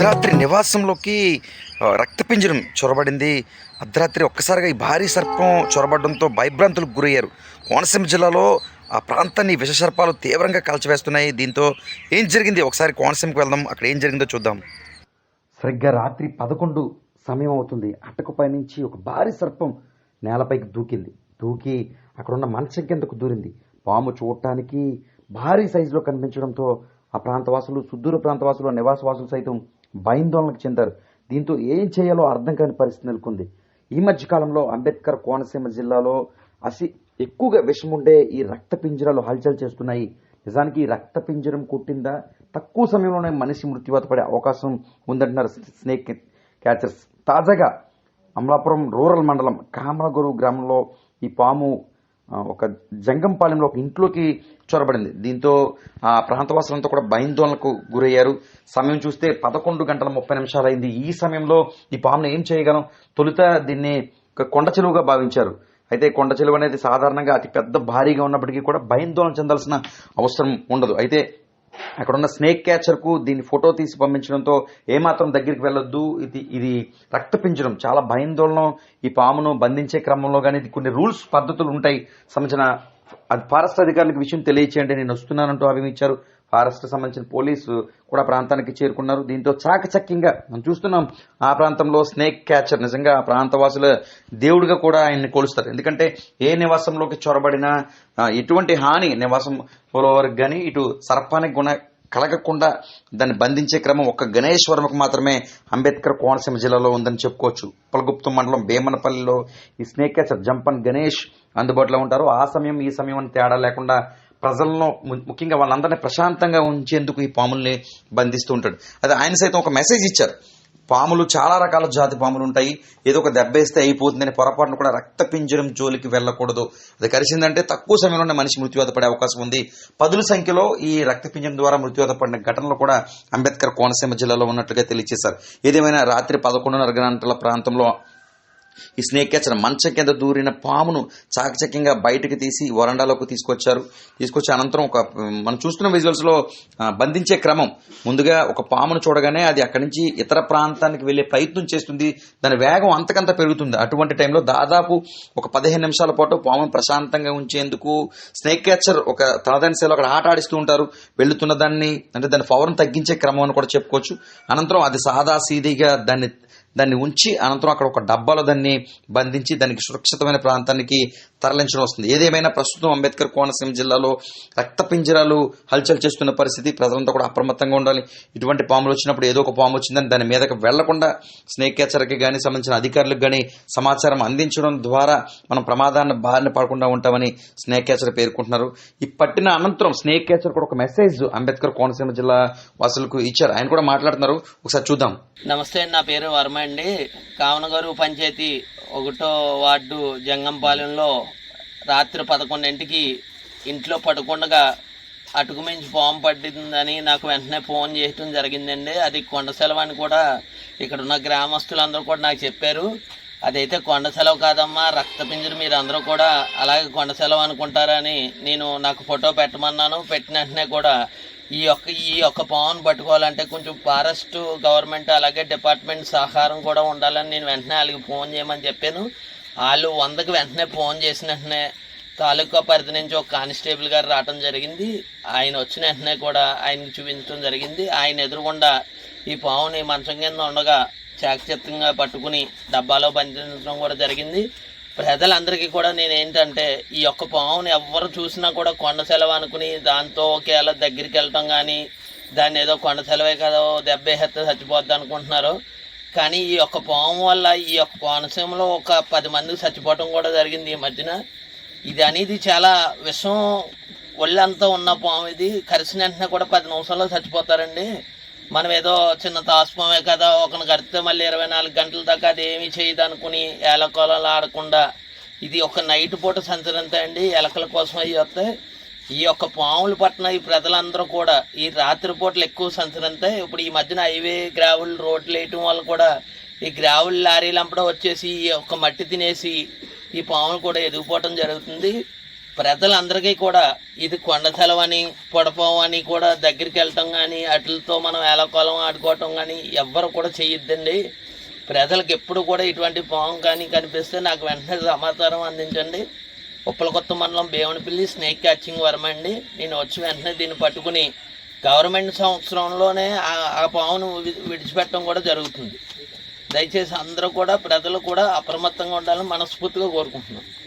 అర్ధరాత్రి నివాసంలోకి రక్తపింజరం చొరబడింది. అర్ధరాత్రి ఒక్కసారిగా ఈ భారీ సర్పం చొరబడడంతో భయభ్రాంతులకు గురయ్యారు. కోనసీమ జిల్లాలో ఆ ప్రాంతాన్ని విషసర్పాలు తీవ్రంగా కలచివేస్తున్నాయి. దీంతో ఏం జరిగింది? ఒకసారి కోనసీమకు వెళ్దాం. అక్కడ ఏం జరిగిందో చూద్దాం. సరిగ్గా రాత్రి పదకొండు సమయం అవుతుంది. అట్టకపై నుంచి ఒక భారీ సర్పం నేలపైకి దూకింది. దూకి అక్కడున్న మంచం కిందకు దూరింది. పాము చూడటానికి భారీ సైజులో కనిపించడంతో ఆ ప్రాంతవాసులు సుదూర ప్రాంతవాసులు నివాసవాసులు సైతం భయాందోళనకు చెందారు. దీంతో ఏం చేయాలో అర్థం కాని పరిస్థితి నెలకొంది. ఈ మధ్యకాలంలో అంబేద్కర్ కోనసీమ జిల్లాలో అసి ఎక్కువగా విషం ఉండే ఈ రక్త పింజరాలు హల్చల్ చేస్తున్నాయి. నిజానికి ఈ రక్త పింజరం కుట్టిందా? తక్కువ సమయంలోనే మనిషి మృత్యువాత పడే అవకాశం ఉందంటున్నారు స్నేక్ క్యాచర్స్. తాజాగా అమలాపురం రూరల్ మండలం కామలగురు గ్రామంలో ఈ పాము ఒక జంగంపాలెంలో ఒక ఇంట్లోకి చొరబడింది. దీంతో ఆ ప్రాంతవాసులంతా కూడా భయాందోళనకు గురయ్యారు. సమయం చూస్తే పదకొండు గంటల ముప్పై నిమిషాలైంది. ఈ సమయంలో ఈ పామును ఏం చేయగలం? తొలుత దీన్ని ఒక కొండ చెలువుగా భావించారు. అయితే కొండ చెలువు అనేది సాధారణంగా అతి పెద్ద భారీగా ఉన్నప్పటికీ కూడా భయాందోళన చెందాల్సిన అవసరం ఉండదు. అయితే అక్కడున్న స్నేక్ క్యాచర్కు దీన్ని ఫోటో తీసి పంపించడంతో ఏమాత్రం దగ్గరికి వెళ్ళొద్దు. ఇది ఇది రక్తపించడం చాలా భయాందోళన. ఈ పామును బంధించే క్రమంలో కానీ ఇది కొన్ని రూల్స్ పద్ధతులు ఉంటాయి. సంబంధించిన అది ఫారెస్ట్ అధికారులకు విషయం తెలియచేయండి. నేను వస్తున్నానంటూ హామీ ఇచ్చారు. ఫారెస్ట్ సంబంధించిన పోలీసు కూడా ప్రాంతానికి చేరుకున్నారు. దీంతో చాకచక్యంగా మనం చూస్తున్నాం ఆ ప్రాంతంలో స్నేక్ క్యాచర్ నిజంగా ఆ ప్రాంతవాసుల దేవుడిగా కూడా ఆయన్ని కొలుస్తారు. ఎందుకంటే ఏ నివాసంలోకి చొరబడినా ఎటువంటి హాని నివాసం వారికి కానీ ఇటు సర్పానికి గుణ కలగకుండా దాన్ని బంధించే క్రమం ఒక్క గణేశ్వరంకు మాత్రమే. అంబేద్కర్ కోనసీమ జిల్లాలో ఉందని చెప్పుకోవచ్చు. ఉప్పలగుప్తం మండలం భీమనపల్లిలో ఈ స్నేక్ క్యాచర్ జంపన్ గణేష్ అందుబాటులో ఉంటారు. ఆ సమయం ఈ సమయం అని తేడా లేకుండా ప్రజలను ము- ముఖ్యంగా వాళ్ళందరినీ ప్రశాంతంగా ఉంచేందుకు ఈ పాముల్ని బంధిస్తూ ఉంటాడు. అదే ఆయన సైతం ఒక మెసేజ్ ఇచ్చారు. పాములు చాలా రకాల జాతి పాములు ఉంటాయి. ఏదో ఒక దెబ్బేస్తే అయిపోతుందని పొరపాటును కూడా రక్త పింజరం జోలికి వెళ్ళకూడదు. అది కలిసిందంటే తక్కువ సమయంలోనే మనిషి మృత్యువాత పడే అవకాశం ఉంది. పదుల సంఖ్యలో ఈ రక్త పింజరం ద్వారా మృత్యువాత పడిన ఘటనలు కూడా అంబేద్కర్ కోనసీమ జిల్లాలో ఉన్నట్లుగా తెలియజేశారు ఏదేమైనా రాత్రి పదకొండున్నర గంటల ప్రాంతంలో ఈ స్నేక్ క్యాచర్ మంచం కింద దూరిన పామును చాకచక్యంగా బయటకు తీసి వరండాలోకి తీసుకొచ్చారు. తీసుకొచ్చి అనంతరం ఒక మనం చూస్తున్న విజువల్స్లో బంధించే క్రమం. ముందుగా ఒక పామును చూడగానే అది అక్కడి నుంచి ఇతర ప్రాంతానికి వెళ్ళే ప్రయత్నం చేస్తుంది. దాని వేగం అంతకంత పెరుగుతుంది. అటువంటి టైంలో దాదాపు ఒక పదిహేను నిమిషాల పాటు పామును ప్రశాంతంగా ఉంచేందుకు స్నేక్ క్యాచర్ ఒక తనదాని సేవలో అక్కడ ఆట ఆడిస్తూ ఉంటారు. వెళ్తున్న దాన్ని అంటే దాని పవర్ను తగ్గించే క్రమం అని కూడా చెప్పుకోవచ్చు. అనంతరం అది సాదా సీదీగా దాన్ని దాన్ని ఉంచి అనంతరం అక్కడ ఒక డబ్బాలో దాన్ని బంధించి దానికి సురక్షితమైన ప్రాంతానికి తరలించడం వస్తుంది. ఏదేమైనా ప్రస్తుతం అంబేద్కర్ కోనసీమ జిల్లాలో రక్త పింజరాలు హల్చల్ చేస్తున్న పరిస్థితి ప్రజలంతా కూడా అప్రమత్తంగా ఉండాలి. ఇటువంటి పాములు వచ్చినప్పుడు ఏదో ఒక పాము వచ్చిందని దాని మీదకి వెళ్ళకుండా స్నేక్ క్యాచర్కి కానీ సంబంధించిన అధికారులకు కానీ సమాచారం అందించడం ద్వారా మనం ప్రమాదాన్ని బారిన పడకుండా ఉంటామని స్నేక్ క్యాచర్ పేర్కొంటున్నారు. ఈ పట్టిన అనంతరం స్నేక్ క్యాచర్ కూడా ఒక మెసేజ్ అంబేద్కర్ కోనసీమ జిల్లా వాసులకు ఇచ్చారు. ఆయన కూడా మాట్లాడుతున్నారు. ఒకసారి చూద్దాం. నమస్తే నా పేరు వర్మ అండి. కామనగరు పంచాయతీ ఒకటో వార్డు జంగంపాలెంలో రాత్రి పదకొండింటికి ఇంట్లో పడుకుండగా అటుకు మించి పాము పట్టిందని నాకు వెంటనే ఫోన్ చేయటం జరిగిందండి. అది కొండ సెలవు అని కూడా ఇక్కడ ఉన్న గ్రామస్తులందరూ కూడా నాకు చెప్పారు. అదైతే కొండ సెలవు కాదమ్మా రక్తపింజరు మీరు అందరూ కూడా అలాగే కొండ సెలవు అనుకుంటారని నేను నాకు ఫోటో పెట్టమన్నాను. పెట్టిన వెంటనే కూడా ఈ యొక్క ఈ యొక్క పావును పట్టుకోవాలంటే కొంచెం ఫారెస్ట్ గవర్నమెంట్ అలాగే డిపార్ట్మెంట్ సహకారం కూడా ఉండాలని నేను వెంటనే వాళ్ళకి ఫోన్ చేయమని చెప్పాను. వాళ్ళు వందకి వెంటనే ఫోన్ చేసిన వెంటనే తాలూకా పరిధి నుంచి ఒక కానిస్టేబుల్ గారు రావడం జరిగింది. ఆయన వచ్చిన వెంటనే కూడా ఆయనకి చూపించడం జరిగింది. ఆయన ఎదురుగుండా ఈ పావుని మంచం కింద ఉండగా చాకచక్యంగా పట్టుకుని డబ్బాలో బంధించడం కూడా జరిగింది. ప్రజలందరికీ కూడా నేను ఏంటంటే ఈ యొక్క పాముని ఎవ్వరు చూసినా కూడా కొండ సెలవు అనుకుని దాంతో ఒకేలా దగ్గరికి వెళ్ళటం కానీ దాన్ని ఏదో కొండ సెలవే కదా దెబ్బ చచ్చిపోద్ది అనుకుంటున్నారు. కానీ ఈ యొక్క పాము వల్ల ఈ యొక్క కోనసీమలో ఒక పది మంది చచ్చిపోవటం కూడా జరిగింది ఈ మధ్యన. ఇది అనేది చాలా విషం ఒళ్ళంతా ఉన్న పాము ఇది. కరిసిన వెంటనే కూడా పది నిమిషాల్లో చచ్చిపోతారండి. మనం ఏదో చిన్న తాసుపామే కదా ఒకరిని కడితే మళ్ళీ ఇరవై నాలుగు గంటల దాకా అది ఏమీ చేయదు అనుకుని ఏలకోలలు ఆడకుండా. ఇది ఒక నైట్ పూట సంచరింతాయి అండి ఎలకల కోసం అవి వస్తాయి. ఈ యొక్క పాములు పట్టిన ఈ ప్రజలందరూ కూడా ఈ రాత్రి పూటలు ఎక్కువ సంచరింతాయి ఇప్పుడు ఈ మధ్యన హైవే గ్రావుల్ రోడ్లు వేయటం వల్ల కూడా ఈ గ్రావుల్ లారీలు అంపడం వచ్చేసి ఈ యొక్క మట్టి తినేసి ఈ పాములు కూడా ఎదిగిపోవటం జరుగుతుంది. ప్రజలందరికీ కూడా ఇది కొండ అని పొడపం అని కూడా దగ్గరికి వెళ్ళటం కానీ వాటితో మనం ఏలకోలం ఆడుకోవటం కానీ ఎవ్వరు కూడా చేయొద్దండి. ప్రజలకు ఎప్పుడు కూడా ఇటువంటి పాము కానీ కనిపిస్తే నాకు వెంటనే సమాచారం అందించండి. ఉప్పలకొత్త మండలం బేవనపల్లి స్నేక్ క్యాచింగ్ వరం అండి. నేను వచ్చి వెంటనే దీన్ని పట్టుకుని గవర్నమెంట్ సంవత్సరంలోనే ఆ- పామును విడిచిపెట్టడం కూడా జరుగుతుంది. దయచేసి అందరూ కూడా ప్రజలు కూడా అప్రమత్తంగా ఉండాలని మనస్ఫూర్తిగా కోరుకుంటున్నాను.